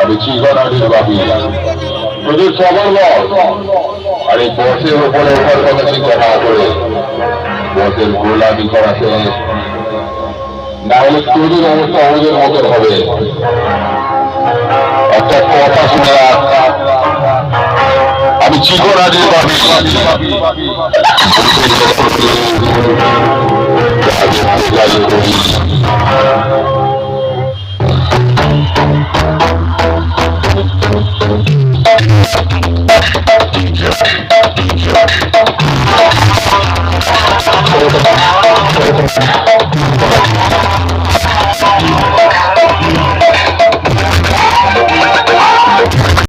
আবেচি গণাধীর বাবি। তোদের সবার বস আর এই বসের উপরে ওঠার কথা কি কথা করে বসের গোলামি করাতে না হলে তোদের অবস্থা আমাদের মতন হবে। একটা কথা শুনে আমি জীবন আজের পাবি আমি